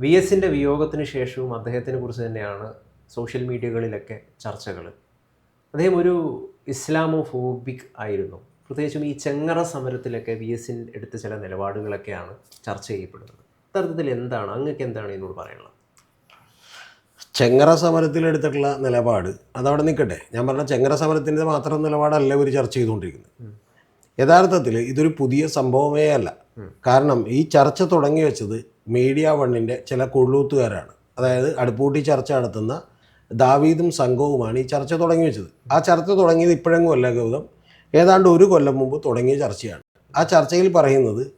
V എസിന്റെ വിയോഗത്തിന് ശേഷവും അദ്ദേഹത്തിനെ കുറിച്ച് തന്നെയാണ് സോഷ്യൽ മീഡിയകളിലൊക്കെ ചർച്ചകൾ. അദ്ദേഹം ഒരു ഇസ്ലാമോ ഫോബിക് ആയിരുന്നു. പ്രത്യേകിച്ചും ഈ ചെങ്ങറ സമരത്തിലൊക്കെ വി എസിൻ എടുത്ത ചില നിലപാടുകളൊക്കെയാണ് ചർച്ച ചെയ്യപ്പെടുന്നത്. അത്തരത്തിൽ എന്താണ്? അങ്ങക്ക് എന്താണ് എന്നോട് പറയാനുള്ളത്? ചെങ്ങറ സമരത്തിലെടുത്തിട്ടുള്ള നിലപാട് അതവിടെ നിൽക്കട്ടെ. ഞാൻ പറഞ്ഞ ചെങ്ങറ സമരത്തിന്റെ മാത്രം നിലപാടല്ല ഇവർ ചർച്ച ചെയ്തുകൊണ്ടിരിക്കുന്നത്. യഥാർത്ഥത്തിൽ ഇതൊരു പുതിയ സംഭവമേ അല്ല. കാരണം ഈ ചർച്ച തുടങ്ങി വെച്ചത് മീഡിയ വണ്ണിന്റെ ചില കൊള്ളൂത്തുകാരാണ്. അതായത് അടുപ്പൂട്ടി ചർച്ച നടത്തുന്ന ദാവീദും സംഘവുമാണ് ഈ ചർച്ച തുടങ്ങി വെച്ചത്. ആ ചർച്ച തുടങ്ങിയത് ഇപ്പോഴെങ്ങും അല്ല ഗൗതം. ഏതാണ്ട് ഒരു കൊല്ലം മുമ്പ് തുടങ്ങിയ ചർച്ചയാണ്. ആ ചർച്ചയിൽ പറയുന്നത്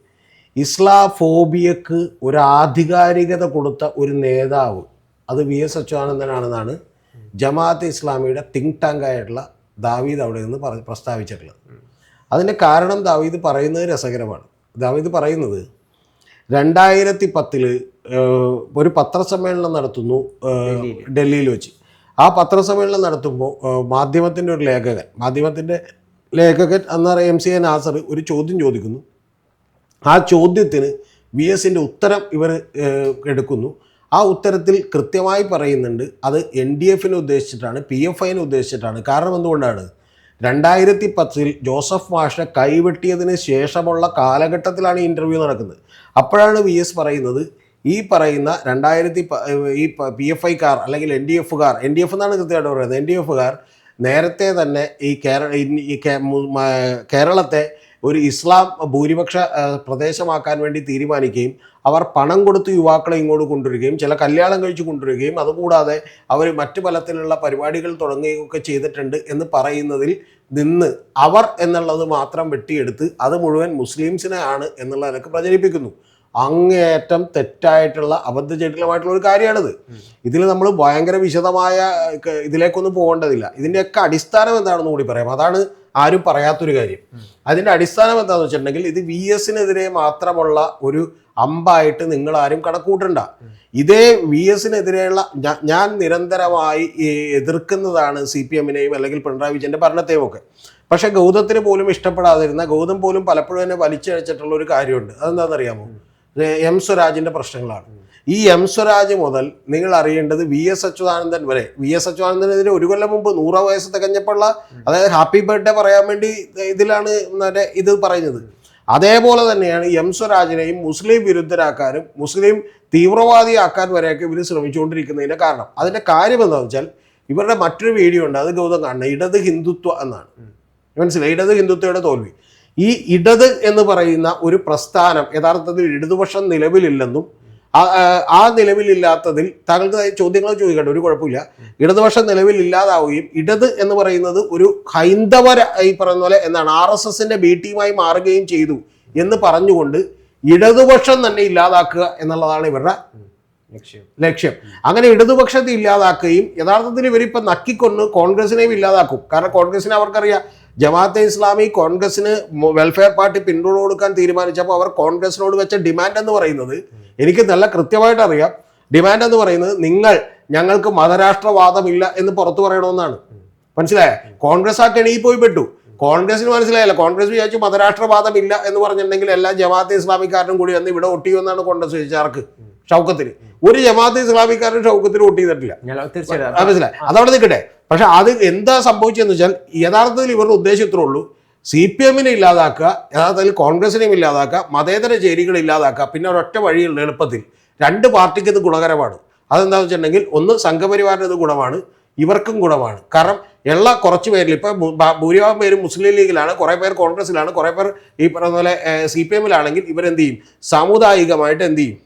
ഇസ്ലാഫോബിയക്ക് ഒരു ആധികാരികത കൊടുത്ത ഒരു നേതാവ് അത് വി എസ് അച്യുതാനന്ദനാണെന്നാണ് ജമാഅത്ത് ഇസ്ലാമിയുടെ തിങ്ക് ടാങ്ക് ആയിട്ടുള്ള ദാവീദ് അവിടെ നിന്ന് പ്രസ്താവിച്ചിട്ടുള്ളത്. അതിന്റെ കാരണം ദാവീദ് പറയുന്നത് രസകരമാണ്. ദാവീദ് പറയുന്നത് രണ്ടായിരത്തി പത്തിൽ ഒരു പത്രസമ്മേളനം നടത്തുന്നു ഡൽഹിയിൽ വെച്ച്. ആ പത്രസമ്മേളനം നടത്തുമ്പോൾ മാധ്യമത്തിന്റെ ഒരു ലേഖകൻ മാധ്യമത്തിന്റെ ലേഖകൻ എന്നറിയ എം സി എ നാസർ ഒരു ചോദ്യം ചോദിക്കുന്നു. ആ ചോദ്യത്തിന് വി എസിന്റെ ഉത്തരം ഇവർ എടുക്കുന്നു. ആ ഉത്തരത്തിൽ കൃത്യമായി പറയുന്നുണ്ട് അത് എൻ ഡി എഫിനെ ഉദ്ദേശിച്ചിട്ടാണ് പി എഫ് ഐനെ ഉദ്ദേശിച്ചിട്ടാണ്. കാരണം എന്തുകൊണ്ടാണ്? രണ്ടായിരത്തി പത്തിൽ ജോസഫ് മാഷ കൈവെട്ടിയതിന് ശേഷമുള്ള കാലഘട്ടത്തിലാണ് ഈ ഇന്റർവ്യൂ നടക്കുന്നത്. അപ്പോഴാണ് വി എസ് പറയുന്നത് ഈ പറയുന്ന രണ്ടായിരത്തി ഈ പി എഫ് ഐക്കാർ അല്ലെങ്കിൽ എൻ ഡി എഫുകാർ എൻ ഡി എഫ് എന്നാണ് കൃത്യമായിട്ട് പറയുന്നത്. എൻ ഡി എഫുകാർ നേരത്തെ തന്നെ ഈ കേരള ഈ കേരളത്തെ ഒരു ഇസ്ലാം ഭൂരിപക്ഷ പ്രദേശമാക്കാൻ വേണ്ടി തീരുമാനിക്കുകയും അവർ പണം കൊടുത്ത് യുവാക്കളെ ഇങ്ങോട്ട് കൊണ്ടുവരികയും ചില കല്യാണം കഴിച്ച് കൊണ്ടുവരികയും അതുകൂടാതെ അവർ മറ്റു പലത്തിലുള്ള പരിപാടികൾ തുടങ്ങുകയൊക്കെ ചെയ്തിട്ടുണ്ട് എന്ന് പറയുന്നതിൽ നിന്ന് അവർ എന്നുള്ളത് മാത്രം വെട്ടിയെടുത്ത് അത് മുഴുവൻ മുസ്ലിംസിനെ ആണ് എന്നുള്ള നിലയ്ക്ക് പ്രചരിപ്പിക്കുന്നു. അങ്ങേയറ്റം തെറ്റായിട്ടുള്ള അബദ്ധജടിലമായിട്ടുള്ള ഒരു കാര്യമാണിത്. ഇതിൽ നമ്മൾ ഭയങ്കര വിശദമായ ഇതിലേക്കൊന്നും പോകേണ്ടതില്ല. ഇതിന്റെയൊക്കെ അടിസ്ഥാനം എന്താണെന്ന് കൂടി പറയാം. അതാണ് ആരും പറയാത്തൊരു കാര്യം. അതിന്റെ അടിസ്ഥാനം എന്താണെന്ന് വെച്ചിട്ടുണ്ടെങ്കിൽ ഇത് വി എസിനെതിരെ മാത്രമുള്ള ഒരു അമ്പായിട്ട് നിങ്ങൾ ആരും കണക്കൂട്ടണ്ട. ഇതേ വി എസിനെതിരെയുള്ള ഞാൻ നിരന്തരമായി എതിർക്കുന്നതാണ് സി പി എമ്മിനെയും അല്ലെങ്കിൽ പിണറായി വിജയന്റെ ഭരണത്തെയും ഒക്കെ. പക്ഷെ ഗൗതത്തിന് പോലും ഇഷ്ടപ്പെടാതിരുന്ന ഗൗതം പോലും പലപ്പോഴും എന്നെ വലിച്ചഴച്ചിട്ടുള്ള ഒരു കാര്യമുണ്ട്. അതെന്താണെന്നറിയാമോ? എം സ്വരാജിന്റെ പ്രശ്നങ്ങളാണ്. ഈ എം സ്വരാജ് മുതൽ നിങ്ങൾ അറിയേണ്ടത് വി എസ് അച്യുതാനന്ദൻ വരെ. വി എസ് അച്യുതാനന്ദനെതിരെ ഒരു കൊല്ലം മുമ്പ് നൂറാം വയസ്സ് തികഞ്ഞപ്പോഴുള്ള അതായത് ഹാപ്പി ബർത്ത്ഡേ പറയാൻ വേണ്ടി ഇതിലാണ് മറ്റേ ഇത് പറയുന്നത്. അതേപോലെ തന്നെയാണ് എം സ്വരാജിനെയും മുസ്ലിം വിരുദ്ധരാക്കാനും മുസ്ലിം തീവ്രവാദിയാക്കാൻ വരെയൊക്കെ ഇവർ ശ്രമിച്ചുകൊണ്ടിരിക്കുന്നതിന്റെ കാരണം. അതിന്റെ കാര്യം എന്താണെന്ന് വെച്ചാൽ ഇവരുടെ മറ്റൊരു വീഡിയോ ഉണ്ട് അത് ഗൗതം കാണണം ഇടത് ഹിന്ദുത്വ എന്നാണ്. മനസ്സിലായി? ഇടത് ഹിന്ദുത്വയുടെ തോൽവി. ഈ ഇടത് എന്ന് പറയുന്ന ഒരു പ്രസ്ഥാനം യഥാർത്ഥത്തിൽ ഇടതുപക്ഷം നിലവിലില്ലെന്നും ആ- നിലവിലില്ലാത്തതിൽ താങ്കൾക്ക് ചോദ്യങ്ങൾ ചോദിക്കട്ടെ ഒരു കുഴപ്പമില്ല. ഇടതുപക്ഷം നിലവിലില്ലാതാവുകയും ഇടത് എന്ന് പറയുന്നത് ഒരു ഹൈന്ദവ ഈ പറയുന്ന പോലെ എന്താണ് ആർ എസ് എസിന്റെ ബി ടീമായി മാറുകയും ചെയ്തു എന്ന് പറഞ്ഞുകൊണ്ട് ഇടതുപക്ഷം തന്നെ ഇല്ലാതാക്കുക എന്നുള്ളതാണ് ഇവരുടെ ലക്ഷ്യം. അങ്ങനെ ഇടതുപക്ഷത്തെ ഇല്ലാതാക്കുകയും യഥാർത്ഥത്തിൽ ഇവരിപ്പം നക്കിക്കൊന്ന് കോൺഗ്രസിനെയും ഇല്ലാതാക്കും. കാരണം കോൺഗ്രസിനെ അവർക്കറിയാം. ജമാഅത്തെ ഇസ്ലാമി കോൺഗ്രസിന് വെൽഫെയർ പാർട്ടി പിന്തുണ കൊടുക്കാൻ തീരുമാനിച്ചപ്പോൾ അവർ കോൺഗ്രസിനോട് വെച്ച ഡിമാൻഡ് എന്ന് പറയുന്നത് എനിക്ക് നല്ല കൃത്യമായിട്ട് അറിയാം. ഡിമാൻഡ് എന്ന് പറയുന്നത് നിങ്ങൾ ഞങ്ങൾക്ക് മതരാഷ്ട്രവാദമില്ല എന്ന് പുറത്തു പറയണമെന്നാണ്. മനസ്സിലായ? കോൺഗ്രസ് ആ കെണിയിൽ പോയി പെട്ടു. കോൺഗ്രസിന് മനസ്സിലായല്ല. കോൺഗ്രസ് വിചാരിച്ചു മതരാഷ്ട്രവാദമില്ല എന്ന് പറഞ്ഞിട്ടുണ്ടെങ്കിൽ എല്ലാ ജമാഅത്തെ ഇസ്ലാമിക്കാരനും കൂടി വന്ന് ഇവിടെ ഒട്ടിയുമെന്നാണ് കോൺഗ്രസ് വിചാർക്ക് ഷൗക്കത്തിന്. ഒരു ജമാഅത്ത് ഇസ്ലാമിക്കാരൻ ഷൗക്കത്തിന് വോട്ട് ചെയ്തിട്ടില്ല. മനസ്സിലായി? അതവിടെ നിൽക്കട്ടെ. പക്ഷെ അത് എന്താ സംഭവിച്ചതെന്ന് വെച്ചാൽ യഥാർത്ഥത്തിൽ ഇവരുടെ ഉദ്ദേശം ഇത്രേ ഉള്ളൂ. സി പി എമ്മിനെ ഇല്ലാതാക്കുക യഥാർത്ഥത്തിൽ കോൺഗ്രസിനെയും ഇല്ലാതാക്കുക മതേതര ചേരികൾ ഇല്ലാതാക്കുക പിന്നെ ഒരൊറ്റ വഴിയുള്ള എളുപ്പത്തിൽ രണ്ട് പാർട്ടിക്ക് ഇത് ഗുണകരമാണ്. അതെന്താണെന്ന് വെച്ചിട്ടുണ്ടെങ്കിൽ ഒന്ന് സംഘപരിവാറിന് ഇത് ഗുണമാണ് ഇവർക്കും ഗുണമാണ്. കാരണം എല്ലാ കുറച്ച് പേരിൽ ഇപ്പം ഭൂരിഭാഗം പേരും മുസ്ലിം ലീഗിലാണ് കുറേ പേർ കോൺഗ്രസ്സിലാണ് കുറേ പേർ ഈ പറഞ്ഞ പോലെ സി പി എമ്മിലാണെങ്കിൽ ഇവരെന്ത് ചെയ്യും? സാമുദായികമായിട്ട് എന്ത് ചെയ്യും?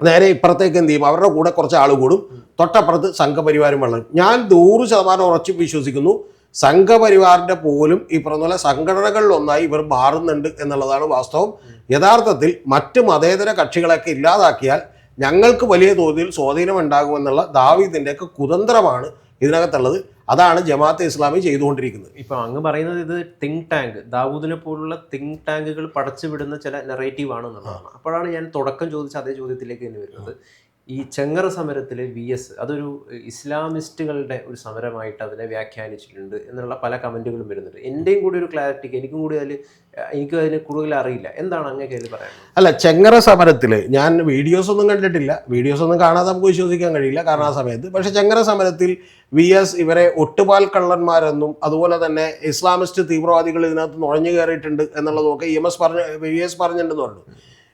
നേരെ ഇപ്പുറത്തേക്ക് എന്ത് ചെയ്യും? അവരുടെ കൂടെ കുറച്ച് ആൾ കൂടും. തൊട്ടപ്പുറത്ത് സംഘപരിവാരം വളരും ഞാൻ നൂറ് ശതമാനം ഉറച്ചു വിശ്വസിക്കുന്നു. സംഘപരിവാറിന്റെ പോലും ഈ പറഞ്ഞ പോലെ സംഘടനകളിലൊന്നായി ഇവർ മാറുന്നുണ്ട് എന്നുള്ളതാണ് വാസ്തവം. യഥാർത്ഥത്തിൽ മറ്റ് മതേതര കക്ഷികളൊക്കെ ഇല്ലാതാക്കിയാൽ ഞങ്ങൾക്ക് വലിയ തോതിൽ സ്വാധീനം ഉണ്ടാകുമെന്നുള്ള ദാവീദിന്റെയൊക്കെ കുതന്ത്രമാണ് ഇതിനകത്തുള്ളത്. അതാണ് ജമാഅത്തെ ഇസ്ലാമി ചെയ്തുകൊണ്ടിരിക്കുന്നത്. ഇപ്പം അങ്ങ് പറയുന്നത് ഇത് തിങ്ക് ടാങ്ക് ദാവൂദിനെ പോലുള്ള തിങ്ക് ടാങ്കുകൾ പടച്ചുവിടുന്ന ചില നെറേറ്റീവ് ആണ് എന്നുള്ളതാണ് അപ്പോഴാണ് ഞാൻ തുടക്കം ചോദിച്ച അതേ ചോദ്യത്തിലേക്ക് തന്നെ വരുന്നത്. ഈ ചെങ്ങറ സമരത്തിൽ വി എസ് അതൊരു ഇസ്ലാമിസ്റ്റുകളുടെ ഒരു സമരമായിട്ട് അതിനെ വ്യാഖ്യാനിച്ചിട്ടുണ്ട് എന്നുള്ള പല കമന്റുകളും വരുന്നുണ്ട്. എന്റെയും കൂടി ഒരു ക്ലാരിറ്റിക്ക് എനിക്കും കൂടി അതിൽ എനിക്കും അതിന് കൂടുതൽ അറിയില്ല. എന്താണ് അങ്ങനെ അതിൽ പറയുന്നത് അല്ല ചെങ്ങറ സമരത്തിൽ ഞാൻ വീഡിയോസ് ഒന്നും കണ്ടിട്ടില്ല. വീഡിയോസ് ഒന്നും കാണാതെ നമുക്ക് വിശ്വസിക്കാൻ കഴിയില്ല കാരണം ആ സമയത്ത്. പക്ഷെ ചെങ്ങറ സമരത്തിൽ വി എസ് ഇവരെ ഒട്ടുപാൽ കള്ളന്മാരെന്നും അതുപോലെ തന്നെ ഇസ്ലാമിസ്റ്റ് തീവ്രവാദികൾ ഇതിനകത്ത് നുഴഞ്ഞു കയറിയിട്ടുണ്ട് എന്നുള്ളതൊക്കെ ഇ എം എസ് പറഞ്ഞ വി എസ് പറഞ്ഞിട്ടുണ്ടെന്ന് പറഞ്ഞു.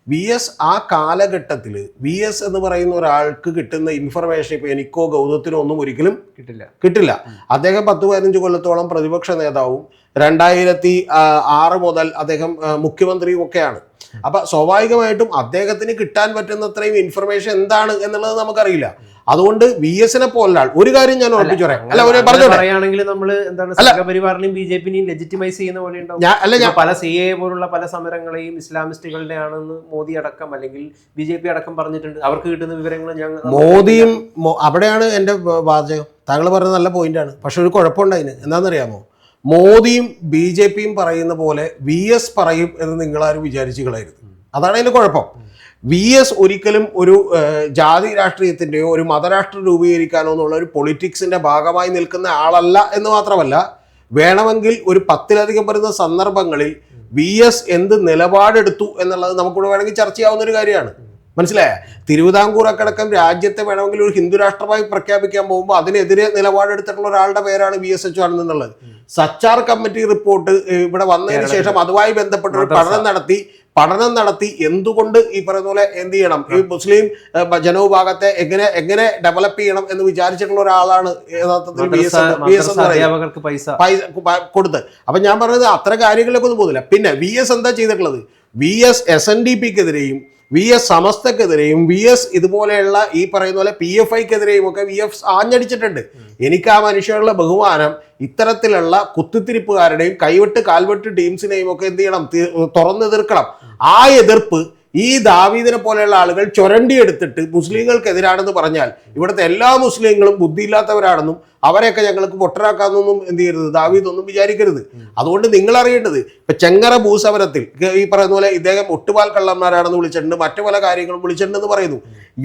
വി എസ് ആ കാലഘട്ടത്തിൽ വി എസ് എന്ന് പറയുന്ന ഒരാൾക്ക് കിട്ടുന്ന ഇൻഫർമേഷൻ ഇപ്പോൾ എനിക്കോ ഗൗതത്തിനോ ഒന്നും ഒരിക്കലും കിട്ടില്ല. കിട്ടില്ല. അദ്ദേഹം പത്ത് പതിനഞ്ച് കൊല്ലത്തോളം പ്രതിപക്ഷ നേതാവും രണ്ടായിരത്തി ആറ് മുതൽ അദ്ദേഹം മുഖ്യമന്ത്രിയും ഒക്കെയാണ്. അപ്പൊ സ്വാഭാവികമായിട്ടും അദ്ദേഹത്തിന് കിട്ടാൻ പറ്റുന്നത്രയും ഇൻഫർമേഷൻ എന്താണ് എന്നുള്ളത് നമുക്കറിയില്ല. അതുകൊണ്ട് വി എസിനെ പോലാൾ ഒരു കാര്യം ഞാൻ ഉറപ്പിച്ചു പറയാം. അല്ല ഒരു പറയുകയാണെങ്കിൽ നമ്മൾ എന്താണ് അല്ല. സംഘപരിവാറിനെയും ബി ജെ പിനെയും ലെജിറ്റിമൈസ് ചെയ്യുന്ന പോലെ ഉണ്ടാവും. അല്ല പല സി എ പോലുള്ള പല സമരങ്ങളെയും ഇസ്ലാമിസ്റ്റുകളുടെ ആണെന്ന് മോദി അടക്കം അല്ലെങ്കിൽ ബി ജെ പി അടക്കം പറഞ്ഞിട്ടുണ്ട്. അവർക്ക് കിട്ടുന്ന വിവരങ്ങൾ ഞങ്ങൾ മോദിയും അവിടെയാണ് എന്റെ വ- വാചകം. താങ്കൾ പറഞ്ഞ നല്ല പോയിന്റാണ് പക്ഷെ ഒരു കുഴപ്പമുണ്ട് അതിന്. എന്താണെന്നറിയാമോ? മോദിയും ബി ജെ പിയും പറയുന്ന പോലെ വി എസ് പറയും എന്ന് നിങ്ങളാരും വിചാരിച്ചു കളയരുത് അതാണ് അതിന്റെ കുഴപ്പം. വി എസ് ഒരിക്കലും ഒരു ജാതി രാഷ്ട്രീയത്തിന്റെയോ ഒരു മതരാഷ്ട്രം രൂപീകരിക്കാനോ എന്നുള്ള ഒരു പൊളിറ്റിക്സിന്റെ ഭാഗമായി നിൽക്കുന്ന ആളല്ല എന്ന് മാത്രമല്ല വേണമെങ്കിൽ ഒരു പത്തിലധികം വരുന്ന സന്ദർഭങ്ങളിൽ വി എസ് എന്ത് നിലപാടെടുത്തു എന്നുള്ളത് നമുക്കിവിടെ വേണമെങ്കിൽ ചർച്ച ചെയ്യാവുന്ന ഒരു കാര്യമാണ്. മനസ്സിലായ? തിരുവിതാംകൂർ അക്കടക്കം രാജ്യത്തെ വേണമെങ്കിൽ ഒരു ഹിന്ദു രാഷ്ട്രമായി പ്രഖ്യാപിക്കാൻ പോകുമ്പോൾ അതിനെതിരെ നിലപാടെടുത്തിട്ടുള്ള ഒരാളുടെ പേരാണ് വി എസ് എച്ച് എന്നുള്ളത്. സച്ചാർ കമ്മിറ്റി റിപ്പോർട്ട് ഇവിടെ വന്നതിന് ശേഷം അതുമായി ബന്ധപ്പെട്ട് ഒരു പഠനം നടത്തി പഠനം നടത്തി എന്തുകൊണ്ട് ഈ പറയുന്ന പോലെ എന്ത് ചെയ്യണം? ഈ മുസ്ലിം ജനവിഭാഗത്തെ എങ്ങനെ എങ്ങനെ ഡെവലപ്പ് ചെയ്യണം എന്ന് വിചാരിച്ചിട്ടുള്ള ഒരാളാണ് യഥാർത്ഥത്തിൽ പൈസ. കൊടുത്ത്. അപ്പൊ ഞാൻ പറഞ്ഞത് അത്ര കാര്യങ്ങളിലൊക്കെ ഒന്നും പോകുന്നില്ല പിന്നെ വി എസ് എന്താ ചെയ്തിട്ടുള്ളത്? V S S N D പിക്കെതിരെയും V S സമസ്തക്കെതിരെയും വി എസ് ഇതുപോലെയുള്ള ഈ പറയുന്ന പോലെ പി എഫ് ഐക്കെതിരെയും ഒക്കെ വി എഫ് ആഞ്ഞടിച്ചിട്ടുണ്ട്. എനിക്ക് ആ മനുഷ്യരുടെ ബഹുമാനം ഇത്തരത്തിലുള്ള കുത്തിത്തിരിപ്പുകാരുടെയും കൈവിട്ട് കാൽവെട്ട് ടീംസിനെയും ഒക്കെ എന്ത് ചെയ്യണം തുറന്നു തുറന്നെതിർക്കണം. ആ എതിർപ്പ് ഈ ദാവീദിനെ പോലെയുള്ള ആളുകൾ ചുരണ്ടിയെടുത്തിട്ട് മുസ്ലിങ്ങൾക്കെതിരാണെന്ന് പറഞ്ഞാൽ ഇവിടുത്തെ എല്ലാ മുസ്ലിങ്ങളും ബുദ്ധിയില്ലാത്തവരാണെന്നും അവരെയൊക്കെ ഞങ്ങൾക്ക് പൊട്ടരാക്കാമെന്നൊന്നും എന്ത് ചെയ്യരുത്? ദാവീദ് ഒന്നും വിചാരിക്കരുത്. അതുകൊണ്ട് നിങ്ങൾ അറിയേണ്ടത് ഇപ്പൊ ചെങ്ങറ ഭൂസമരത്തിൽ ഈ പറയുന്ന പോലെ ഇദ്ദേഹം ഒട്ടുപാൽ കള്ളന്മാരാണെന്ന് വിളിച്ചിട്ടുണ്ട് മറ്റു പല കാര്യങ്ങളും വിളിച്ചിട്ടുണ്ടെന്ന് പറയുന്നു.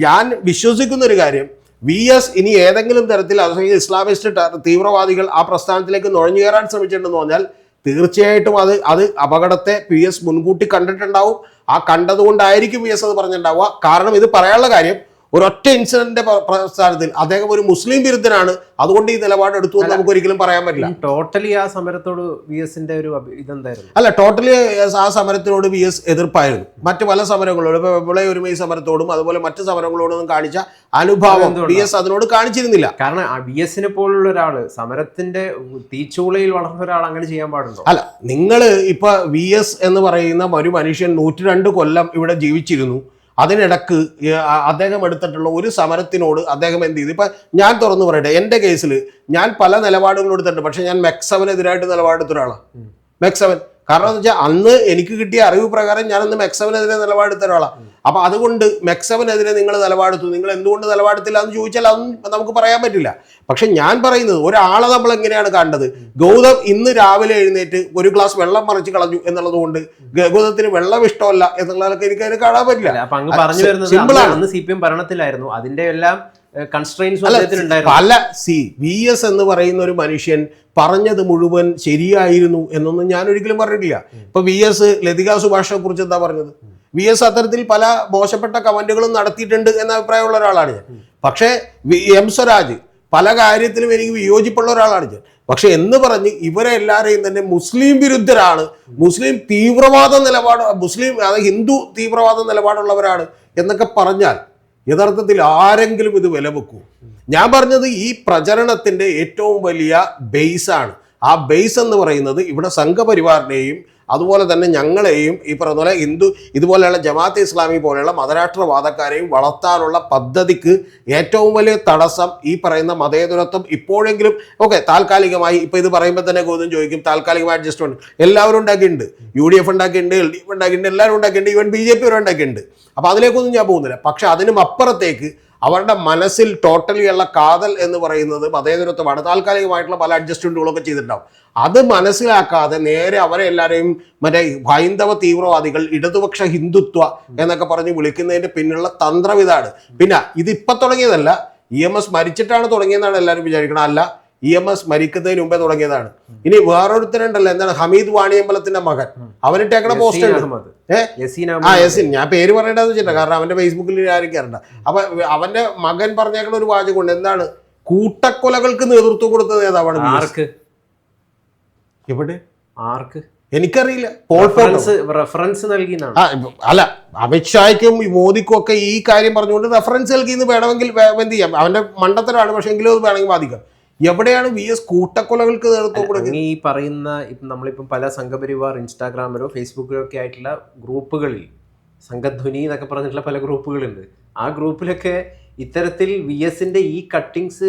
ഞാൻ വിശ്വസിക്കുന്ന ഒരു കാര്യം വി എസ് ഇനി ഏതെങ്കിലും തരത്തിൽ അല്ലെങ്കിൽ ഇസ്ലാമിസ്റ്റ് തീവ്രവാദികൾ ആ പ്രസ്ഥാനത്തിലേക്ക് നുഴഞ്ഞു കയറാൻ ശ്രമിച്ചിട്ടുണ്ടെന്ന് പറഞ്ഞാൽ തീർച്ചയായിട്ടും അത് അത് അപകടത്തെ പി എസ് മുൻകൂട്ടി കണ്ടിട്ടുണ്ടാവും. ആ കണ്ടതുകൊണ്ടായിരിക്കും വി എസ് അത് പറഞ്ഞിട്ടുണ്ടാവുക. കാരണം ഇത് പറയാനുള്ള കാര്യം ഒരൊറ്റ ഇൻസിഡന്റിന്റെ പ്ര- പ്രസ്ഥാനത്തിൽ അദ്ദേഹം ഒരു മുസ്ലിം വിരുദ്ധനാണ്. അതുകൊണ്ട് ഈ നിലപാട് എടുത്തു എന്ന് നമുക്ക് ഒരിക്കലും പറയാൻ പറ്റില്ല. ടോട്ടലി ആ സമരത്തോട് വി എസിന്റെ ഒരു ഇതെന്തായിരുന്നു? അല്ല ടോട്ടലി ആ സമരത്തിനോട് വി എസ് എതിർപ്പായിരുന്നു. മറ്റു പല സമരങ്ങളോടും ഇപ്പൊ വിള ഒരുമൈ സമരത്തോടും അതുപോലെ മറ്റു സമരങ്ങളോടൊന്നും കാണിച്ച അനുഭാവം? വി എസ് അതിനോട് കാണിച്ചിരുന്നില്ല. കാരണം വി എസിനെ പോലുള്ള ഒരാൾ സമരത്തിന്റെ തീച്ചൂളയിൽ വളർന്ന ഒരാൾ അങ്ങനെ ചെയ്യാൻ പാടുണ്ടോ? അല്ല നിങ്ങൾ ഇപ്പൊ വി എസ് എന്ന് പറയുന്ന ഒരു മനുഷ്യൻ നൂറ്റി രണ്ട് കൊല്ലം ഇവിടെ ജീവിച്ചിരുന്നു. അതിനിടക്ക് അദ്ദേഹം എടുത്തിട്ടുള്ള ഒരു സമരത്തിനോട് അദ്ദേഹം എന്ത് ചെയ്തു? ഇപ്പം ഞാൻ തുറന്നു പറയട്ടെ എന്റെ കേസിൽ ഞാൻ പല നിലപാടുകളും എടുത്തിട്ടുണ്ട് പക്ഷേ ഞാൻ മെക്സവനെതിരായിട്ട് നിലപാടെടുത്ത ഒരാളാണ്. മെക്സവൻ. കാരണം എന്ന് വെച്ചാൽ അന്ന് എനിക്ക് കിട്ടിയ അറിവ് പ്രകാരം ഞാനന്ന് മെക്സവനെതിരെ നിലപാടെടുത്ത ഒരാളാണ് അപ്പൊ അതുകൊണ്ട് മെക്സവനെതിരെ നിങ്ങൾ നിലപാടെടുത്തു. നിങ്ങൾ എന്തുകൊണ്ട് നിലപാടെടുത്തില്ല എന്ന് ചോദിച്ചാൽ അതൊന്നും നമുക്ക് പറയാൻ പറ്റില്ല. പക്ഷെ ഞാൻ പറയുന്നത് ഒരാളെ നമ്മൾ എങ്ങനെയാണ് കണ്ടത് ഗൗതം ഇന്ന് രാവിലെ എഴുന്നേറ്റ് ഒരു ഗ്ലാസ് വെള്ളം മറിച്ച് കളഞ്ഞു എന്നുള്ളത് കൊണ്ട് ഗൗതത്തിന് വെള്ളം ഇഷ്ടമല്ല എന്നുള്ളതൊക്കെ എനിക്ക് അതിന് കാണാൻ പറ്റില്ല. ആണ്. സി പി എം ഭരണത്തിലായിരുന്നു. അതിന്റെ എല്ലാം അല്ല സി വി എസ് എന്ന് പറയുന്ന ഒരു മനുഷ്യൻ പറഞ്ഞത് മുഴുവൻ ശരിയായിരുന്നു എന്നൊന്നും ഞാൻ ഒരിക്കലും പറഞ്ഞിട്ടില്ല. ഇപ്പൊ വി എസ് ലതിക സുഭാഷിനെ കുറിച്ച് എന്താ പറഞ്ഞത്? വി എസ് അത്തരത്തിൽ പല മോശപ്പെട്ട കമന്റുകളും നടത്തിയിട്ടുണ്ട് എന്ന അഭിപ്രായമുള്ള ഒരാളാണ് ഞാൻ. പക്ഷേ എം സ്വരാജ് പല കാര്യത്തിലും എനിക്ക് വിയോജിപ്പുള്ള ഒരാളാണ് ഞാൻ. പക്ഷെ എന്ന് പറഞ്ഞ് ഇവരെ എല്ലാവരെയും തന്നെ മുസ്ലിം വിരുദ്ധരാണ് മുസ്ലിം തീവ്രവാദ നിലപാട് മുസ്ലിം അതായത് ഹിന്ദു തീവ്രവാദ നിലപാടുള്ളവരാണ് എന്നൊക്കെ പറഞ്ഞാൽ യഥാർത്ഥത്തിൽ ആരെങ്കിലും ഇത് വില വെക്കൂ. ഞാൻ പറഞ്ഞത് ഈ പ്രചരണത്തിന്റെ ഏറ്റവും വലിയ ബേസാണ് ആ ബേസ് എന്ന് പറയുന്നത് ഇവിടെ സംഘപരിവാറിനെയും അതുപോലെ തന്നെ ഞങ്ങളെയും ഈ പറഞ്ഞ പോലെ ഹിന്ദു ഇതുപോലെയുള്ള ജമാഅത്ത് ഇസ്ലാമി പോലെയുള്ള മതരാഷ്ട്രവാദക്കാരെയും വളർത്താനുള്ള പദ്ധതിക്ക് ഏറ്റവും വലിയ തടസ്സം ഈ പറയുന്ന മതേതരത്വം ഇപ്പോഴെങ്കിലും ഓക്കെ താൽക്കാലികമായി ഇപ്പോൾ ഇത് പറയുമ്പോൾ തന്നെ ഗോതം ചോദിക്കും താൽക്കാലികമായി അഡ്ജസ്റ്റ്മെന്റ് എല്ലാവരും ഉണ്ടാക്കിയിട്ടുണ്ട്. യു ഡി എഫ് ഉണ്ടാക്കിയിട്ടുണ്ട് എൽ ഡി എഫ് ഉണ്ടാക്കിയിട്ടുണ്ട് എല്ലാവരും ഉണ്ടാക്കിയിട്ടുണ്ട് ഈവൻ ബി ജെ പി വരെ ഉണ്ടാക്കിയിട്ടുണ്ട്. അപ്പോൾ അതിലേക്കൊന്നും ഞാൻ പോകുന്നില്ല. പക്ഷേ അതിനും അപ്പുറത്തേക്ക് അവരുടെ മനസ്സിൽ ടോട്ടലി ഉള്ള കാതൽ എന്ന് പറയുന്നത് മതേതരത്വമാണ് താൽക്കാലികമായിട്ടുള്ള പല അഡ്ജസ്റ്റ്മെന്റുകളൊക്കെ ചെയ്തിട്ടുണ്ടാവും. അത് മനസ്സിലാക്കാതെ നേരെ അവരെ എല്ലാവരെയും മറ്റേ ഹൈന്ദവ തീവ്രവാദികൾ ഇടതുപക്ഷ ഹിന്ദുത്വ എന്നൊക്കെ പറഞ്ഞ് വിളിക്കുന്നതിന്റെ പിന്നിലുള്ള തന്ത്രം ഇതാണ്. പിന്നെ ഇത് ഇപ്പൊ തുടങ്ങിയതല്ല ഇ എം എസ് മരിച്ചിട്ടാണ് തുടങ്ങിയതെന്നാണ് എല്ലാവരും വിചാരിക്കണം അല്ല ഇ എം എസ് മരിക്കുന്നതിന് മുമ്പേ തുടങ്ങിയതാണ്. ഇനി വേറൊരുത്തരുണ്ടല്ലോ എന്താണ്? ഹമീദ് വാണിയമ്പലത്തിന്റെ മകൻ. അവനിട്ടേക്കണ പോസ്റ്റ് ആ യസീൻ. ഞാൻ പേര് പറയേണ്ടതെന്ന് വെച്ചില്ല കാരണം അവന്റെ ഫേസ്ബുക്കിൽ ആയിരിക്കാറുണ്ട് അപ്പൊ അവന്റെ മകൻ പറഞ്ഞേക്കണ ഒരു വാചകമുണ്ട്. എന്താണ്? കൂട്ടക്കൊലകൾക്ക് നേതൃത്വം കൊടുത്തത് നേതാവാണ് ആർക്ക്? എവിടെ? ആർക്ക്? എനിക്കറിയില്ല. പോൾ റെഫറൻസ് അല്ല അമിത്ഷായ്ക്കും മോദിക്കും ഒക്കെ ഈ കാര്യം പറഞ്ഞുകൊണ്ട് റെഫറൻസ് നൽകി എന്ന് വേണമെങ്കിൽ എന്ത് ചെയ്യാം? അവന്റെ മണ്ടത്തരമാണ് പക്ഷെ എങ്കിലും അത് വേണമെങ്കിൽ ബാധിക്കാം എവിടെയാണ് വി എസ് കൂട്ടക്കൊലകൾക്ക് നേതൃത്വം കൊടുക്കുന്നത്? ഈ പറയുന്ന ഇപ്പം നമ്മളിപ്പം പല സംഘപരിവാർ ഇൻസ്റ്റാഗ്രാമിലോ ഫേസ്ബുക്കിലോ ഒക്കെ ആയിട്ടുള്ള ഗ്രൂപ്പുകളിൽ സംഘധ്വനി എന്നൊക്കെ പറഞ്ഞിട്ടുള്ള പല ഗ്രൂപ്പുകളുണ്ട്. ആ ഗ്രൂപ്പിലൊക്കെ ഇത്തരത്തിൽ വി എസിന്റെ ഈ cuttings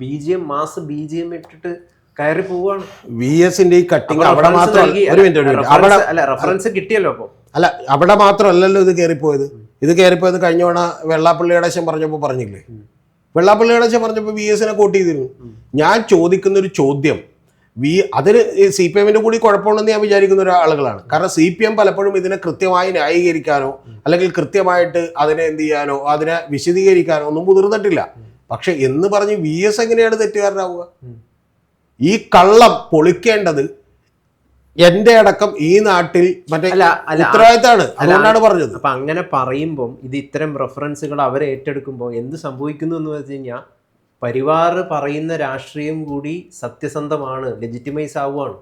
B G M mass B G M ഇട്ടിട്ട് കയറി പോവാണ്. വി എസിന്റെ ഈ കട്ടിങ് അവിടെ മാത്രം അല്ല റെഫറൻസ് കിട്ടിയല്ലോ അപ്പൊ. അല്ല അവിടെ മാത്രമല്ലല്ലോ ഇത് കയറിപ്പോയത്. ഇത് കയറിപ്പോയത് കഴിഞ്ഞ തവണ വെള്ളാപ്പള്ളിയുടെ അച്ഛൻ പറഞ്ഞപ്പോൾ പറഞ്ഞില്ലേ? വെള്ളാപ്പള്ളിയുടെ അച്ഛൻ പറഞ്ഞപ്പോൾ വി എസിനെ കോട്ട് ചെയ്തിരുന്നു. ഞാൻ ചോദിക്കുന്ന ഒരു ചോദ്യം. വി അതിന് സി പി എമ്മിന്റെ കൂടി കുഴപ്പമുണ്ടെന്ന് ഞാൻ വിചാരിക്കുന്ന ഒരു ആളുകളാണ് കാരണം സി പി എം പലപ്പോഴും ഇതിനെ കൃത്യമായി ന്യായീകരിക്കാനോ അല്ലെങ്കിൽ കൃത്യമായിട്ട് അതിനെ എന്ത് ചെയ്യാനോ അതിനെ വിശദീകരിക്കാനോ ഒന്നും മുതിർന്നിട്ടില്ല. പക്ഷെ എന്ന് പറഞ്ഞ് വി എസ് എങ്ങനെയാണ് തെറ്റുകാരനാവുക? ഈ കള്ളം പൊളിക്കേണ്ടത് എന്റെ അടക്കം ഈ നാട്ടിൽ മറ്റേ ഉത്തരവാദിത്തമാണ്. അതുകൊണ്ടാണ് പറഞ്ഞത്. അപ്പൊ അങ്ങനെ പറയുമ്പോൾ ഇത് ഇത്തരം റെഫറൻസുകൾ അവർ ഏറ്റെടുക്കുമ്പോൾ എന്ത് സംഭവിക്കുന്നു എന്ന് വെച്ച് കഴിഞ്ഞാൽ പരിവാർ പറയുന്ന രാഷ്ട്രീയം കൂടി സത്യസന്ധമാണ് ലെജിറ്റിമൈസ് ആവുകയാണ്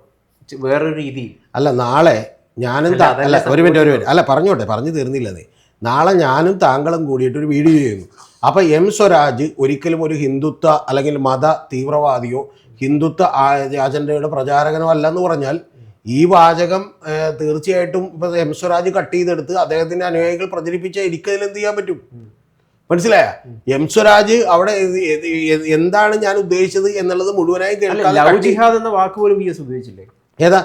വേറൊരു രീതി അല്ല നാളെ ഞാനും അല്ല, ഒരു മിനിറ്റ് ഒരു മിനിറ്റ്. അല്ല പറഞ്ഞോട്ടെ പറഞ്ഞു തീർന്നില്ലെന്നേ നാളെ ഞാനും താങ്കളും കൂടിയിട്ട് ഒരു വീഡിയോ ചെയ്യുന്നു. അപ്പൊ എം സ്വരാജ് ഒരിക്കലും ഒരു ഹിന്ദുത്വ അല്ലെങ്കിൽ മത തീവ്രവാദിയോ ഹിന്ദുത്വ അജണ്ടയുടെ പ്രചാരകനോ അല്ലെന്ന് പറഞ്ഞാൽ ഈ വാചകം തീർച്ചയായിട്ടും ഇപ്പൊ എം സ്വരാജ് കട്ട് ചെയ്തെടുത്ത് അദ്ദേഹത്തിന്റെ അനുയായികൾ പ്രചരിപ്പിച്ച എനിക്കതിൽ എന്ത് ചെയ്യാൻ പറ്റും? മനസ്സിലായ? എം സ്വരാജ് അവിടെ എന്താണ് ഞാൻ ഉദ്ദേശിച്ചത് എന്നുള്ളത് മുഴുവനായി കേൾക്കാതെ എന്ന വാക്ക് പോലും എസ് ഉപയോഗിച്ചില്ലേ? ഏതാ?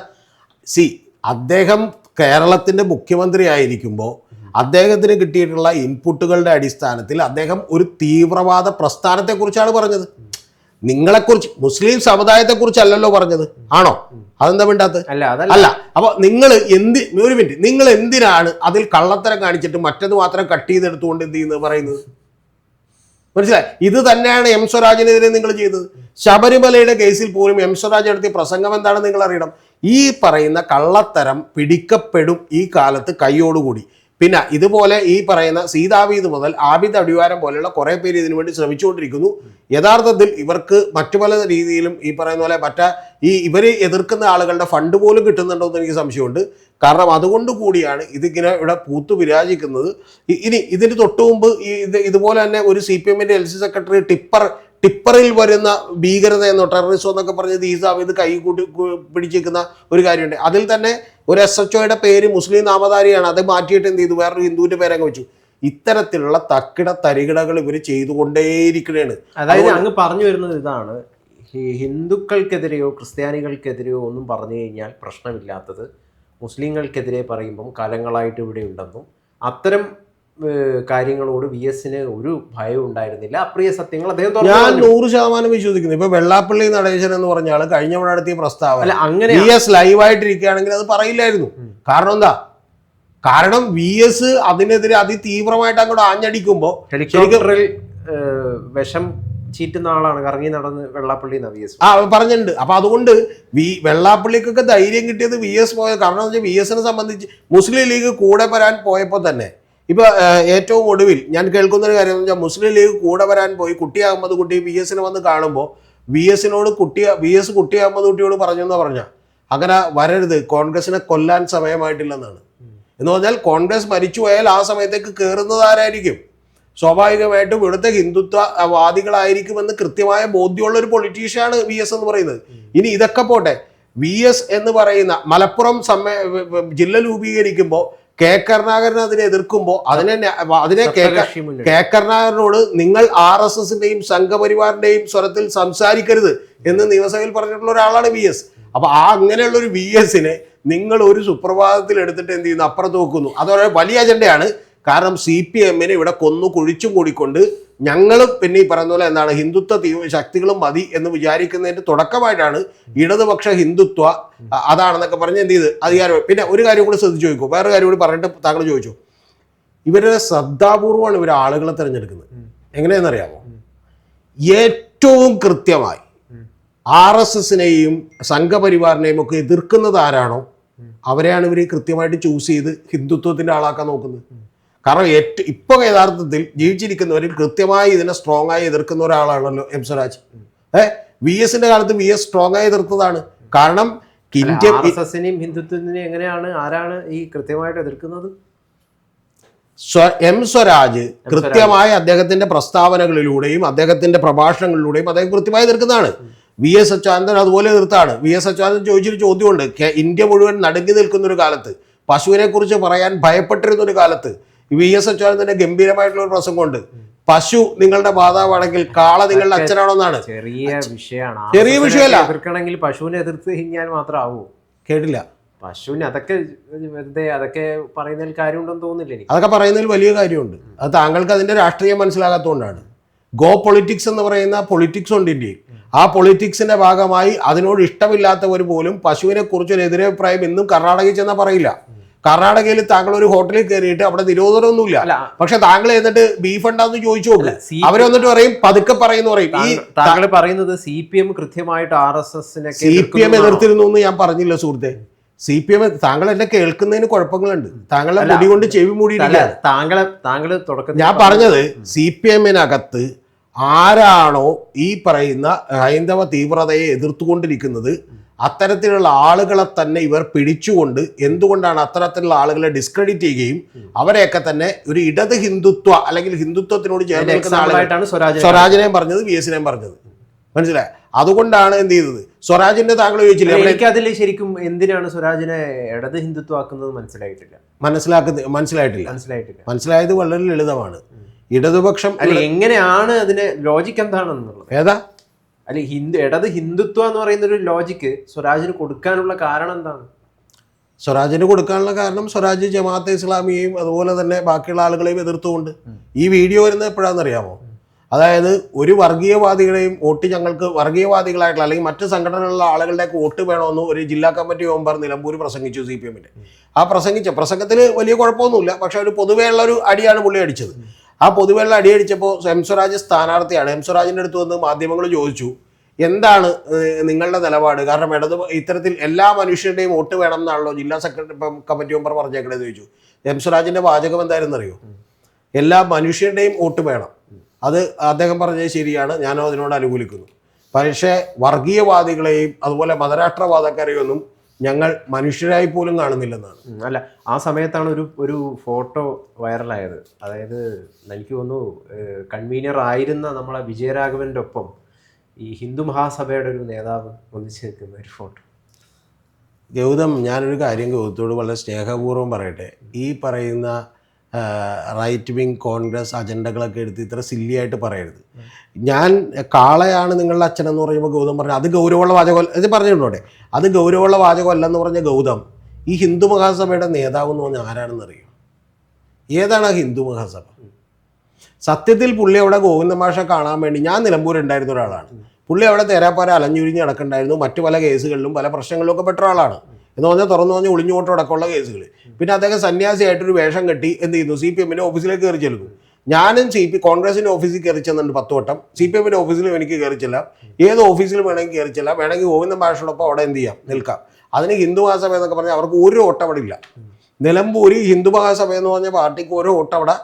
സി അദ്ദേഹം കേരളത്തിന്റെ മുഖ്യമന്ത്രി ആയിരിക്കുമ്പോൾ അദ്ദേഹത്തിന് കിട്ടിയിട്ടുള്ള ഇൻപുട്ടുകളുടെ അടിസ്ഥാനത്തിൽ അദ്ദേഹം ഒരു തീവ്രവാദ പ്രസ്ഥാനത്തെക്കുറിച്ചാണ് പറഞ്ഞത്. നിങ്ങളെക്കുറിച്ച് മുസ്ലിം സമുദായത്തെ കുറിച്ച് അല്ലല്ലോ പറഞ്ഞത്. ആണോ? അതെന്താ വേണ്ടാത്ത അല്ല അല്ല അപ്പൊ നിങ്ങൾ എന്ത് ഒരു മിനിറ്റ്. നിങ്ങൾ എന്തിനാണ് അതിൽ കള്ളത്തരം കാണിച്ചിട്ട് മറ്റത് മാത്രം കട്ട് ചെയ്തെടുത്തുകൊണ്ട് എന്ത് ചെയ്യുന്നത് പറയുന്നത്? മനസ്സിലായി? ഇത് തന്നെയാണ് എം സ്വരാജിനെതിരെ നിങ്ങൾ ചെയ്തത്. ശബരിമലയുടെ കേസിൽ പോലും എം സ്വരാജ് നടത്തിയ പ്രസംഗം എന്താണെന്ന് നിങ്ങൾ അറിയണം ഈ പറയുന്ന കള്ളത്തരം പിടിക്കപ്പെടും ഈ കാലത്ത് കൈയോടുകൂടി പിന്നെ ഇതുപോലെ ഈ പറയുന്ന സീതാവീത് മുതൽ ആബിദ് അടിവാരം പോലെയുള്ള കുറേ പേര് ഇതിനു വേണ്ടി ശ്രമിച്ചുകൊണ്ടിരിക്കുന്നു. യഥാർത്ഥത്തിൽ ഇവർക്ക് മറ്റു പല രീതിയിലും ഈ പറയുന്ന പോലെ മറ്റ ഈ ഇവർ എതിർക്കുന്ന ആളുകളുടെ ഫണ്ട് പോലും കിട്ടുന്നുണ്ടോ എന്ന് എനിക്ക് സംശയമുണ്ട്. കാരണം അതുകൊണ്ട് കൂടിയാണ് ഇതിങ്ങനെ ഇവിടെ പൂത്തു വിരാജിക്കുന്നത്. ഇനി ഇതിന് തൊട്ടു മുമ്പ് ഇത് ഇതുപോലെ തന്നെ ഒരു സി പി എമ്മിന്റെ എൽ സി സെക്രട്ടറി ടിപ്പർ ടിപ്പറിൽ വരുന്ന ഭീകരത എന്നോ ടെററിസം എന്നൊക്കെ പറഞ്ഞത് ഈ ഇത് കൈ കൂട്ടി പിടിച്ചിരിക്കുന്ന ഒരു കാര്യമുണ്ട്. അതിൽ തന്നെ ഒരു എസ് എച്ച് ഒയുടെ പേര് മുസ്ലിം നാമധാരിയാണ്. അത് മാറ്റിയിട്ട് എന്ത് ചെയ്തു? വേറൊരു ഹിന്ദുവിന്റെ പേരങ്ങ് വെച്ചു. ഇത്തരത്തിലുള്ള തക്കിട തരികിടകൾ ഇവർ ചെയ്തുകൊണ്ടേയിരിക്കുകയാണ്. അതായത് അങ്ങ് പറഞ്ഞു വരുന്നത് ഇതാണ്. ഹിന്ദുക്കൾക്കെതിരെയോ ക്രിസ്ത്യാനികൾക്കെതിരെയോ ഒന്നും പറഞ്ഞു കഴിഞ്ഞാൽ പ്രശ്നമില്ലാത്തത് മുസ്ലിങ്ങൾക്കെതിരെ പറയുമ്പം കാലങ്ങളായിട്ട് ഇവിടെ ഉണ്ടെന്നും അത്തരം കാര്യങ്ങളോട് വി എസിന് ഒരു ഭയവും ഉണ്ടായിരുന്നില്ല. അപ്രിയ സത്യങ്ങൾ അദ്ദേഹം ഞാൻ. നൂറ് ശതമാനം വിശ്വസിക്കുന്നു. ഇപ്പൊ വെള്ളാപ്പള്ളി നടേശൻ എന്ന് പറഞ്ഞ ആൾ കഴിഞ്ഞ തവണ നടത്തിയ പ്രസ്താവന. അല്ല അങ്ങനെ വി എസ് ലൈവായിട്ടിരിക്കുകയാണെങ്കിൽ അത് പറയില്ലായിരുന്നു. കാരണം എന്താ? കാരണം വി എസ് അതിനെതിരെ അതിതീവ്രമായിട്ട് അങ്ങോട്ട് ആഞ്ഞടിക്കുമ്പോൾ ഹെലികോപ്റ്ററിൽ വിഷം ചീറ്റുന്ന ആളാണ്. കറങ്ങി നടന്ന് വെള്ളാപ്പള്ളി വി എസ്. ആ പറഞ്ഞിട്ടുണ്ട്. അപ്പൊ അതുകൊണ്ട് വി വെള്ളാപ്പള്ളിക്കൊക്കെ ധൈര്യം കിട്ടിയത് വി എസ് പോയത് കാരണം വെച്ചാൽ വി എസിനെ സംബന്ധിച്ച് മുസ്ലിം ലീഗ് കൂടെ വരാൻ പോയപ്പോൾ തന്നെ ഇപ്പൊ ഏറ്റവും ഒടുവിൽ ഞാൻ കേൾക്കുന്ന ഒരു കാര്യം വെച്ചാൽ മുസ്ലിം ലീഗ് കൂടെ വരാൻ പോയി കുട്ടി അഹമ്മദ് കുട്ടി വി എസിനെ വന്ന് കാണുമ്പോൾ വി എസിനോട് കുട്ടി വി എസ് കുട്ടി അഹമ്മദ് കുട്ടിയോട് പറഞ്ഞു എന്ന് പറഞ്ഞ? അങ്ങനെ വരരുത് കോൺഗ്രസിനെ കൊല്ലാൻ സമയമായിട്ടില്ലെന്നാണ്. എന്ന് പറഞ്ഞാൽ കോൺഗ്രസ് മരിച്ചു പോയാൽ ആ സമയത്തേക്ക് കയറുന്നത് ആരായിരിക്കും? സ്വാഭാവികമായിട്ടും ഇവിടുത്തെ ഹിന്ദുത്വ വാദികളായിരിക്കുമെന്ന് കൃത്യമായ ബോധ്യമുള്ള ഒരു പൊളിറ്റീഷ്യനാണ് വി എസ് എന്ന് പറയുന്നത്. ഇനി ഇതൊക്കെ പോട്ടെ വി എസ് എന്ന് പറയുന്ന മലപ്പുറം സമ്മേ ജില്ല രൂപീകരിക്കുമ്പോൾ കെ കരുണാകരൻ അതിനെ എതിർക്കുമ്പോൾ അതിനെ അതിനെ കെ കരുണാകരനോട് നിങ്ങൾ ആർ എസ് എസിന്റെയും സംഘപരിവാറിന്റെയും സ്വരത്തിൽ സംസാരിക്കരുത് എന്ന് നിയമസഭയിൽ പറഞ്ഞിട്ടുള്ള ഒരാളാണ് വി എസ്. അപ്പൊ ആ അങ്ങനെയുള്ള ഒരു വി എസിനെ നിങ്ങൾ ഒരു സുപ്രഭാതത്തിൽ എടുത്തിട്ട് എന്ത് ചെയ്യുന്നു? അപ്പുറത്ത് നോക്കുന്നു അതൊരു വലിയ അജണ്ടയാണ്. കാരണം സി പി എമ്മിനെ ഇവിടെ കൊന്നു കുഴിച്ചും കൂടിക്കൊണ്ട് ഞങ്ങൾ പിന്നെ ഈ പറയുന്ന പോലെ എന്താണ് ഹിന്ദുത്വ തീവ്ര ശക്തികളും മതി എന്ന് വിചാരിക്കുന്നതിന്റെ തുടക്കമായിട്ടാണ് ഇടതുപക്ഷ ഹിന്ദുത്വ അതാണെന്നൊക്കെ പറഞ്ഞ് എന്ത് ചെയ്ത് അധികാരം പിന്നെ ഒരു കാര്യം കൂടി ശ്രദ്ധിച്ചു ചോദിക്കും. വേറെ കാര്യം കൂടി പറഞ്ഞിട്ട് താങ്കൾ ചോദിച്ചു. ഇവരുടെ ശ്രദ്ധാപൂർവമാണ് ഇവർ ആളുകളെ തിരഞ്ഞെടുക്കുന്നത്. എങ്ങനെയെന്നറിയാമോ? ഏറ്റവും കൃത്യമായി ആർ എസ് എസിനെയും സംഘപരിവാറിനെയും ഒക്കെ എതിർക്കുന്നത് ആരാണോ അവരെയാണ് ഇവർ കൃത്യമായിട്ട് ചൂസ് ചെയ്ത് ഹിന്ദുത്വത്തിന്റെ ആളാക്കാൻ നോക്കുന്നത്. കാരണം ഏറ്റവും ഇപ്പൊ യഥാർത്ഥത്തിൽ ജീവിച്ചിരിക്കുന്നവരിൽ കൃത്യമായി ഇതിനെ സ്ട്രോങ് ആയി എതിർക്കുന്ന ഒരാളാണല്ലോ എം സ്വരാജ്. ഏ? വി എസിന്റെ കാലത്ത് വി എസ് സ്ട്രോങ് ആയി എതിർത്തതാണ്. കാരണം ഇന്ത്യ ആർ എസ് ഹിന്ദുത്വത്തിനെയും എങ്ങനെയാണ് ആരാണ് ഈ കൃത്യമായിട്ട് എതിർക്കുന്നത്? എം സ്വരാജ് കൃത്യമായി അദ്ദേഹത്തിന്റെ പ്രസ്താവനകളിലൂടെയും അദ്ദേഹത്തിന്റെ പ്രഭാഷണങ്ങളിലൂടെയും അദ്ദേഹം കൃത്യമായി എതിർക്കുന്നതാണ്. വി എസ് അച്യുതാനന്ദൻ അതുപോലെ എതിർത്താണ്. വി എസ് അച്യുതാനന്ദൻ ചോദിച്ചൊരു ചോദ്യമുണ്ട്. ഇന്ത്യ മുഴുവൻ നടുങ്ങി നിൽക്കുന്ന ഒരു കാലത്ത് പശുവിനെ കുറിച്ച് പറയാൻ ഭയപ്പെട്ടിരുന്ന ഒരു കാലത്ത് വി എസ് അച്യുതാനന്ദന്റെ ഗംഭീരമായിട്ടുള്ള ഒരു പ്രസംഗമുണ്ട്. പശു നിങ്ങളുടെ മാതാവാണെങ്കിൽ കാള നിങ്ങളുടെ അച്ഛനാണോന്നാണ്. ചെറിയ വിഷയമാണ്. ചെറിയ വിഷയമല്ല. എതിർക്കണമെങ്കിൽ പശുവിനെ എതിർത്ത് കഴിഞ്ഞാൽ മാത്രമാവൂ കേട്ടില്ല. പശുവിന് അതൊക്കെ വെറുതെ അതൊക്കെ പറയുന്നതിൽ കാര്യമുണ്ടെന്ന് തോന്നുന്നില്ല അതൊക്കെ പറയുന്നതിൽ വലിയ കാര്യമുണ്ട്. അത് താങ്കൾക്ക് അതിന്റെ രാഷ്ട്രീയം മനസ്സിലാകാത്തതുകൊണ്ടാണ്. ഗോ പൊളിറ്റിക്സ് എന്ന് പറയുന്ന പൊളിറ്റിക്സ് ഉണ്ട് ഇന്ത്യയിൽ. ആ പൊളിറ്റിക്സിന്റെ ഭാഗമായി അതിനോട് ഇഷ്ടമില്ലാത്തവർ പോലും പശുവിനെ കുറിച്ചൊരു എതിരഭിപ്രായം ഇന്നും കർണാടകയിൽ ചെന്നാൽ പറയില്ല. കർണാടകയിൽ താങ്കൾ ഒരു ഹോട്ടലിൽ കയറിയിട്ട് അവിടെ നിരോധനമൊന്നുമില്ല. പക്ഷെ താങ്കൾ എന്നിട്ട് ബീഫ് ഉണ്ടാന്ന് ചോദിച്ചു അവർ വന്നിട്ട് പറയും പതുക്കെ പറയുന്നു പറയും. ഈ താങ്കൾ പറയുന്നത് സി പി എം കൃത്യമായിട്ട് ആർ എസ് എസിനെ സി പി എം എതിർത്തിരുന്നു എന്ന് ഞാൻ പറഞ്ഞില്ല സുഹൃത്തെ. സി പി എം താങ്കൾ എന്നെ കേൾക്കുന്നതിന് കുഴപ്പങ്ങളുണ്ട്. താങ്കളെ മുടി കൊണ്ട് ചെവി മൂടിയിട്ടില്ല. താങ്കളെ താങ്കൾ തുടക്കം ഞാൻ പറഞ്ഞത് സി പി എമ്മിനകത്ത് ആരാണോ ഈ പറയുന്ന ഹൈന്ദവ തീവ്രതയെ എതിർത്തുകൊണ്ടിരിക്കുന്നത് അത്തരത്തിലുള്ള ആളുകളെ തന്നെ ഇവർ പിടിച്ചുകൊണ്ട് എന്തുകൊണ്ടാണ് അത്തരത്തിലുള്ള ആളുകളെ ഡിസ്ക്രെഡിറ്റ് ചെയ്യുകയും അവരെയൊക്കെ തന്നെ ഒരു ഇടത് ഹിന്ദുത്വ അല്ലെങ്കിൽ ഹിന്ദുത്വത്തിനോട് ചേർന്ന് നിൽക്കുന്ന സ്വരാജിനെയും പറഞ്ഞത് വി എസിനെയും പറഞ്ഞത്. മനസ്സിലായി? അതുകൊണ്ടാണ് എന്ത് ചെയ്തത്? സ്വരാജിന്റെ താങ്കൾ ചോദിച്ചില്ല? എനിക്ക് അതിൽ ശരിക്കും എന്തിനാണ് സ്വരാജിനെ ഇടത് ഹിന്ദുത്വമാക്കുന്നത് മനസ്സിലായിട്ടില്ല. മനസ്സിലാക്കുന്ന മനസ്സിലായിട്ടില്ല. മനസ്സിലായിട്ടില്ല. മനസ്സിലായത് വളരെ ലളിതമാണ്. ഇടതുപക്ഷം എങ്ങനെയാണ് അതിന് ലോജിക് എന്താണെന്നുള്ളത്? ഏതാ? അല്ല ഹിന്ദു ഇടത് ഹിന്ദുത്വം എന്ന് പറയുന്ന ഒരു ലോജിക്ക് സ്വരാജിന് കൊടുക്കാനുള്ള കാരണം എന്താണ്? സ്വരാജിന് കൊടുക്കാനുള്ള കാരണം സ്വരാജ് ജമാഅത്തെ ഇസ്ലാമിയെയും അതുപോലെ തന്നെ ബാക്കിയുള്ള ആളുകളെയും എതിർത്തുകൊണ്ട്. ഈ വീഡിയോ വരുന്നത് എപ്പോഴാണെന്നറിയാമോ? അതായത് ഒരു വർഗീയവാദികളെയും വോട്ട് ഞങ്ങൾക്ക് വർഗീയവാദികളായിട്ടുള്ള അല്ലെങ്കിൽ മറ്റ് സംഘടനകളിലുള്ള ആളുകളുടെയൊക്കെ വോട്ട് വേണമെന്ന് ഒരു ജില്ലാ കമ്മിറ്റി മെമ്പർ നിലമ്പൂർ പ്രസംഗിച്ചു സി പി എമ്മിന്റെ ആ പ്രസംഗിച്ച പ്രസംഗത്തിൽ വലിയ കുഴപ്പമൊന്നുമില്ല. പക്ഷെ ഒരു പൊതുവെയുള്ള ഒരു അടിയാണ് പുള്ളി അടിച്ചത്. ആ പൊതുവെള്ളം അടിയടിച്ചപ്പോൾ എം സ്വരാജ് സ്ഥാനാർത്ഥിയാണ്. എം സ്വരാജിന്റെ അടുത്ത് വന്ന് മാധ്യമങ്ങൾ ചോദിച്ചു എന്താണ് നിങ്ങളുടെ നിലപാട്? കാരണം ഇടത് ഇത്തരത്തിൽ എല്ലാ മനുഷ്യരുടെയും വോട്ട് വേണം എന്നാണല്ലോ ജില്ലാ സെക്രട്ടറി കമ്മിറ്റി മെമ്പർ പറഞ്ഞേക്കണേന്ന് ചോദിച്ചു. എം സ്വരാജിന്റെ വാചകം എന്തായിരുന്നു അറിയോ എല്ലാ മനുഷ്യരുടെയും വോട്ട് വേണം. അത് അദ്ദേഹം പറഞ്ഞത് ശരിയാണ് ഞാനോ അതിനോട് അനുകൂലിക്കുന്നു. പക്ഷേ വർഗീയവാദികളെയും അതുപോലെ മതരാഷ്ട്രവാദക്കാരെയും ഒന്നും ഞങ്ങൾ മനുഷ്യരായി പോലും കാണുന്നില്ലെന്നാണ്. അല്ല ആ സമയത്താണ് ഒരു ഒരു ഫോട്ടോ വൈറലായത്. അതായത് എനിക്ക് തോന്നുന്നു കൺവീനർ ആയിരുന്ന നമ്മളെ വിജയരാഘവന്റെ ഒപ്പം ഈ ഹിന്ദു മഹാസഭയുടെ ഒരു നേതാവ് ഒന്നിച്ച് നിൽക്കുന്ന ഒരു ഫോട്ടോ. ഗൗതം ഞാനൊരു കാര്യം ഗൗതത്തോട് വളരെ സ്നേഹപൂർവം പറയട്ടെ. ഈ പറയുന്ന റൈറ്റ് വിങ് കോൺഗ്രസ് അജണ്ടകളൊക്കെ എടുത്ത് ഇത്ര സില്ലിയായിട്ട് പറയരുത്. ഞാൻ കാളയാണ് നിങ്ങളുടെ അച്ഛൻ എന്ന് പറയുമ്പോൾ ഗൗതം പറഞ്ഞു അത് ഗൗരവമുള്ള വാചകം ഇത് പറഞ്ഞിട്ടുണ്ടോടെ അത് ഗൗരവമുള്ള വാചകം അല്ലെന്ന് പറഞ്ഞ ഗൗതം ഈ ഹിന്ദു മഹാസഭയുടെ നേതാവ് എന്ന് പറഞ്ഞാൽ ആരാണെന്ന് അറിയോ? ഏതാണ് ആ ഹിന്ദു മഹാസഭ? സത്യത്തിൽ പുള്ളി അവിടെ ഗോവിന്ദമാഷ കാണാൻ വേണ്ടി ഞാൻ നിലമ്പൂർ ഉണ്ടായിരുന്ന ഒരാളാണ്. പുള്ളി അവിടെ തേരാപ്പാര അലഞ്ഞുരിഞ്ഞ് നടക്കണ്ടായിരുന്നു. മറ്റു പല കേസുകളിലും പല പ്രശ്നങ്ങളിലും ഒക്കെ പെട്ട ആളാണ് എന്ന് പറഞ്ഞാൽ തുറന്നു പറഞ്ഞ ഒളിഞ്ഞോട്ടം അടക്കമുള്ള കേസുകൾ പിന്നെ അദ്ദേഹം സന്യാസിയായിട്ടൊരു വേഷം കെട്ടി എന്ത് ചെയ്യുന്നു? സി പി എമ്മിന്റെ ഓഫീസിലേക്ക് കയറി ചെല്ലുന്നു. ഞാനും സി പി കോൺഗ്രസിന്റെ ഓഫീസിൽ കയറി ചെന്നുണ്ട് പത്ത് വട്ടം. സി പി എമ്മിന്റെ ഓഫീസിലും എനിക്ക് കയറി ചെല്ലാം. ഏത് ഓഫീസിലും വേണമെങ്കിൽ കയറി ചെല്ലാം. വേണമെങ്കിൽ ഗോവിന്ദൻ ഭാഷയോടൊപ്പം അവിടെ എന്ത് ചെയ്യാം? നിൽക്കാം. അതിന് ഹിന്ദു മഹാസഭ എന്നൊക്കെ പറഞ്ഞാൽ അവർക്ക് ഒരു വോട്ട് അവിടെ ഇല്ല നിലമ്പൂര് ഹിന്ദു മഹാസഭ എന്ന് പറഞ്ഞ പാർട്ടിക്ക് ഒരു വോട്ട് അവിടെ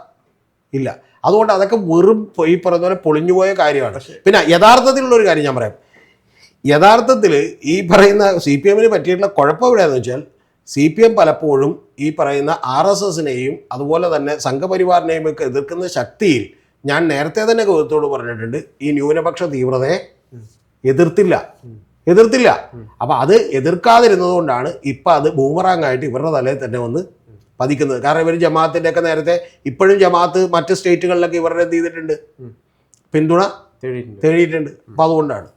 ഇല്ല. അതുകൊണ്ട് അതൊക്കെ വെറും ഈ പറഞ്ഞ പോലെ പൊളിഞ്ഞുപോയ കാര്യമാണ്. പിന്നെ യഥാർത്ഥത്തിലുള്ള ഒരു കാര്യം ഞാൻ പറയാം. യഥാർത്ഥത്തിൽ ഈ പറയുന്ന സി പി എമ്മിന് പറ്റിയിട്ടുള്ള കുഴപ്പം എവിടെയാണെന്ന് വെച്ചാൽ സി പി എം പലപ്പോഴും ഈ പറയുന്ന ആർ എസ് എസിനെയും അതുപോലെ തന്നെ സംഘപരിവാറിനെയും ഒക്കെ എതിർക്കുന്ന ശക്തിയിൽ ഞാൻ നേരത്തെ തന്നെ ഗൗരവത്തോട് പറഞ്ഞിട്ടുണ്ട് ഈ ന്യൂനപക്ഷ തീവ്രതയെ എതിർത്തില്ല. എതിർത്തില്ല. അപ്പൊ അത് എതിർക്കാതിരുന്നത് കൊണ്ടാണ് ഇപ്പൊ അത് ബൂമറാങ് ആയിട്ട് ഇവരുടെ തലയിൽ തന്നെ വന്ന് പതിക്കുന്നത്. കാരണം ഇവർ ജമാഅത്തിന്റെ ഒക്കെ നേരത്തെ ഇപ്പോഴും ജമാഅത്ത് മറ്റ് സ്റ്റേറ്റുകളിലൊക്കെ ഇവരുടെ എന്ത് ചെയ്തിട്ടുണ്ട്? പിന്തുണ തേടിയിട്ടുണ്ട്. അപ്പൊ അതുകൊണ്ടാണ്.